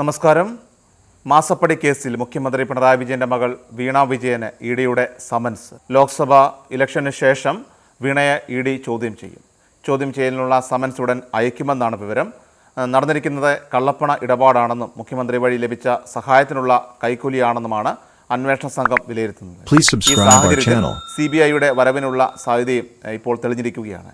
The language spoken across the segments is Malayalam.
നമസ്കാരം. മാസപ്പടി കേസിൽ മുഖ്യമന്ത്രി പിണറായി വിജയന്റെ മകൾ വീണ വിജയന് ഇ ഡിയുടെ സമൻസ്. ലോക്സഭ ഇലക്ഷന് ശേഷം വീണയെ ഇ ഡി ചോദ്യം ചെയ്യും. ചോദ്യം ചെയ്യലിനുള്ള സമൻസ് ഉടൻ അയക്കുമെന്നാണ് വിവരം. നടന്നിരിക്കുന്നത് കള്ളപ്പണ ഇടപാടാണെന്നും മുഖ്യമന്ത്രി വഴി ലഭിച്ച സഹായത്തിനുള്ള കൈക്കൂലിയാണെന്നുമാണ് അന്വേഷണ സംഘം വിലയിരുത്തുന്നത്. ഈ സാഹചര്യത്തിൽ. സി ബി ഐയുടെ വരവിനുള്ള സാധ്യതയും ഇപ്പോൾ തെളിഞ്ഞിരിക്കുകയാണ്.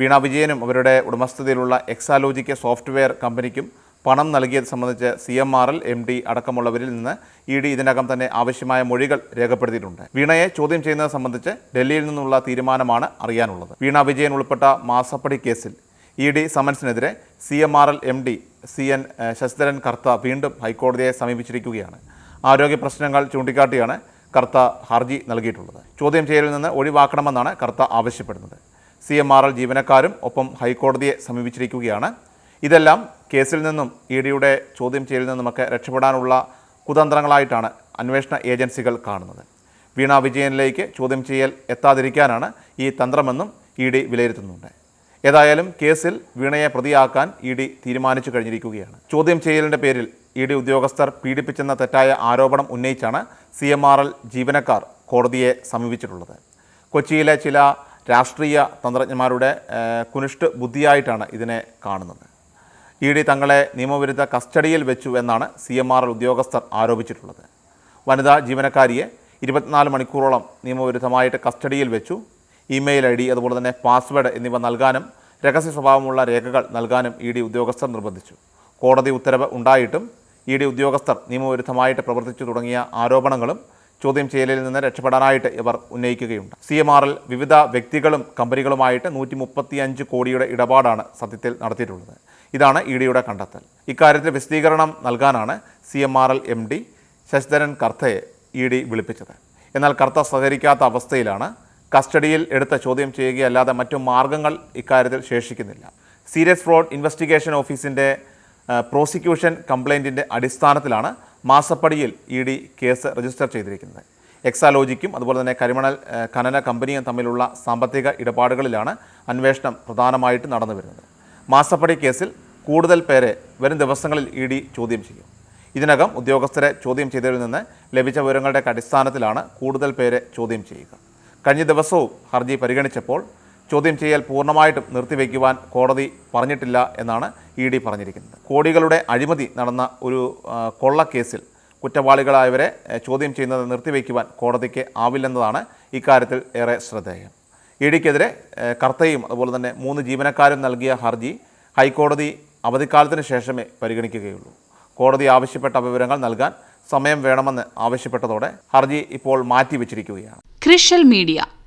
വീണ വിജയനും അവരുടെ ഉടമസ്ഥതയിലുള്ള എക്സാലോജിക്ക് സോഫ്റ്റ്വെയർ കമ്പനിക്കും പണം നൽകിയത് സംബന്ധിച്ച് C M R L M D അടക്കമുള്ളവരിൽ നിന്ന് ഇ ഡി ഇതിനകം തന്നെ ആവശ്യമായ മൊഴികൾ രേഖപ്പെടുത്തിയിട്ടുണ്ട്. വീണയെ ചോദ്യം ചെയ്യുന്നത് സംബന്ധിച്ച് ഡൽഹിയിൽ നിന്നുള്ള തീരുമാനമാണ് അറിയാനുള്ളത്. വീണ വിജയൻ ഉൾപ്പെട്ട മാസപ്പടി കേസിൽ E D സമൻസിനെതിരെ C M R L M D C N Sasidharan Kartha വീണ്ടും ഹൈക്കോടതിയെ സമീപിച്ചിരിക്കുകയാണ്. ആരോഗ്യ പ്രശ്നങ്ങൾ ചൂണ്ടിക്കാട്ടിയാണ് കർത്ത ഹർജി നൽകിയിട്ടുള്ളത്. ചോദ്യം ചെയ്യലിൽ നിന്ന് ഒഴിവാക്കണമെന്നാണ് കർത്ത ആവശ്യപ്പെടുന്നത്. സി എം ആർ എൽ ജീവനക്കാരും ഒപ്പം ഹൈക്കോടതിയെ സമീപിച്ചിരിക്കുകയാണ്. ഇതെല്ലാം കേസിൽ നിന്നും ഇ ഡിയുടെ ചോദ്യം ചെയ്യലിൽ നിന്നുമൊക്കെ രക്ഷപ്പെടാനുള്ള കുതന്ത്രങ്ങളായിട്ടാണ് അന്വേഷണ ഏജൻസികൾ കാണുന്നത്. വീണ വിജയനിലേക്ക് ചോദ്യം ചെയ്യൽ എത്താതിരിക്കാനാണ് ഈ തന്ത്രമെന്നും ഇ ഡി വിലയിരുത്തുന്നുണ്ട്. ഏതായാലും കേസിൽ വീണയെ പ്രതിയാക്കാൻ ഇ ഡി തീരുമാനിച്ചു കഴിഞ്ഞിരിക്കുകയാണ്. ചോദ്യം ചെയ്യലിന്റെ പേരിൽ ഇ ഡി ഉദ്യോഗസ്ഥർ പീഡിപ്പിച്ചെന്ന തെറ്റായ ആരോപണം ഉന്നയിച്ചാണ് സി എം ആർ എൽ ജീവനക്കാർ കോടതിയെ സമീപിച്ചിട്ടുള്ളത്. കൊച്ചിയിലെ ചില രാഷ്ട്രീയ തന്ത്രജ്ഞന്മാരുടെ കുനിഷ്ഠ ബുദ്ധിയായിട്ടാണ് ഇതിനെ കാണുന്നത്. ഇ ഡി തങ്ങളെ നിയമവിരുദ്ധ കസ്റ്റഡിയിൽ വെച്ചു എന്നാണ് സി എം ആർ ഉദ്യോഗസ്ഥർ ആരോപിച്ചിട്ടുള്ളത്. വനിതാ ജീവനക്കാരിയെ ഇരുപത്തിനാല് മണിക്കൂറോളം നിയമവിരുദ്ധമായിട്ട് കസ്റ്റഡിയിൽ വെച്ചു. ഇമെയിൽ ഐ ഡി അതുപോലെ തന്നെ പാസ്വേഡ് എന്നിവ നൽകാനും രഹസ്യ സ്വഭാവമുള്ള രേഖകൾ നൽകാനും ഇ ഡി ഉദ്യോഗസ്ഥർ നിർബന്ധിച്ചു. കോടതി ഉത്തരവ് ഉണ്ടായിട്ടും ഇ ഡി ഉദ്യോഗസ്ഥർ നിയമവിരുദ്ധമായിട്ട് പ്രവർത്തിച്ചു തുടങ്ങിയ ആരോപണങ്ങളും ചോദ്യം ചെയ്യലിൽ നിന്ന് രക്ഷപ്പെടാനായിട്ട് ഇവർ ഉന്നയിക്കുകയുണ്ട് സി എം ആറിൽ വിവിധ വ്യക്തികളും കമ്പനികളുമായിട്ട് നൂറ്റി മുപ്പത്തിയഞ്ച് കോടിയുടെ ഇടപാടാണ് സത്യത്തിൽ നടത്തിയിട്ടുള്ളത്. ഇതാണ് ഇ ഡിയുടെ കണ്ടെത്തൽ. ഇക്കാര്യത്തിൽ വിശദീകരണം നൽകാനാണ് C M R L M D Sasidharan കർത്തയെ E D വിളിപ്പിച്ചത്. എന്നാൽ കർത്ത സഹകരിക്കാത്ത അവസ്ഥയിലാണ് കസ്റ്റഡിയിൽ എടുത്ത ചോദ്യം ചെയ്യുകയല്ലാതെ മറ്റു മാർഗങ്ങൾ ഇക്കാര്യത്തിൽ ശേഷിക്കുന്നില്ല. സീരിയസ് ഫ്രോഡ് ഇൻവെസ്റ്റിഗേഷൻ ഓഫീസിന്റെ പ്രോസിക്യൂഷൻ കംപ്ലൈന്റിന്റെ അടിസ്ഥാനത്തിലാണ് മാസപ്പടിയിൽ ഇ ഡി കേസ് രജിസ്റ്റർ ചെയ്തിരിക്കുന്നത്. എക്സാലോജിക്കും അതുപോലെ തന്നെ കരിമണൽ ഖനന കമ്പനിയും തമ്മിലുള്ള സാമ്പത്തിക ഇടപാടുകളിലാണ് അന്വേഷണം പ്രധാനമായിട്ട് നടന്നു വരുന്നത്. മാസപ്പടി കേസിൽ കൂടുതൽ പേരെ വരും ദിവസങ്ങളിൽ ഇ ഡി ചോദ്യം ചെയ്യും. ഇതിനകം ഉദ്യോഗസ്ഥരെ ചോദ്യം ചെയ്തതിൽ നിന്ന് ലഭിച്ച വിവരങ്ങളുടെ അടിസ്ഥാനത്തിലാണ് കൂടുതൽ പേരെ ചോദ്യം ചെയ്യുക. കഴിഞ്ഞ ദിവസവും ഹർജി പരിഗണിച്ചപ്പോൾ ചോദ്യം ചെയ്യൽ പൂർണമായിട്ടും നിർത്തിവെക്കുവാൻ കോടതി പറഞ്ഞിട്ടില്ല എന്നാണ് ഇ ഡി പറഞ്ഞിരിക്കുന്നത്. കോടികളുടെ അഴിമതി നടന്ന ഒരു കൊള്ളക്കേസിൽ കുറ്റവാളികളായവരെ ചോദ്യം ചെയ്യുന്നത് നിർത്തിവെക്കുവാൻ കോടതിക്ക് ആവില്ലെന്നതാണ് ഇക്കാര്യത്തിൽ ഏറെ ശ്രദ്ധേയം. ഇ ഡിക്കെതിരെ കർത്തയും അതുപോലെ തന്നെ മൂന്ന് ജീവനക്കാരും നൽകിയ ഹർജി ഹൈക്കോടതി അവധിക്കാലത്തിന് ശേഷമേ പരിഗണിക്കുകയുള്ളൂ. കോടതി ആവശ്യപ്പെട്ട വിവരങ്ങൾ നൽകാൻ സമയം വേണമെന്ന് ആവശ്യപ്പെട്ടതോടെ ഹർജി ഇപ്പോൾ മാറ്റിവെച്ചിരിക്കുകയാണ്. ക്രിഷ്യൽ മീഡിയ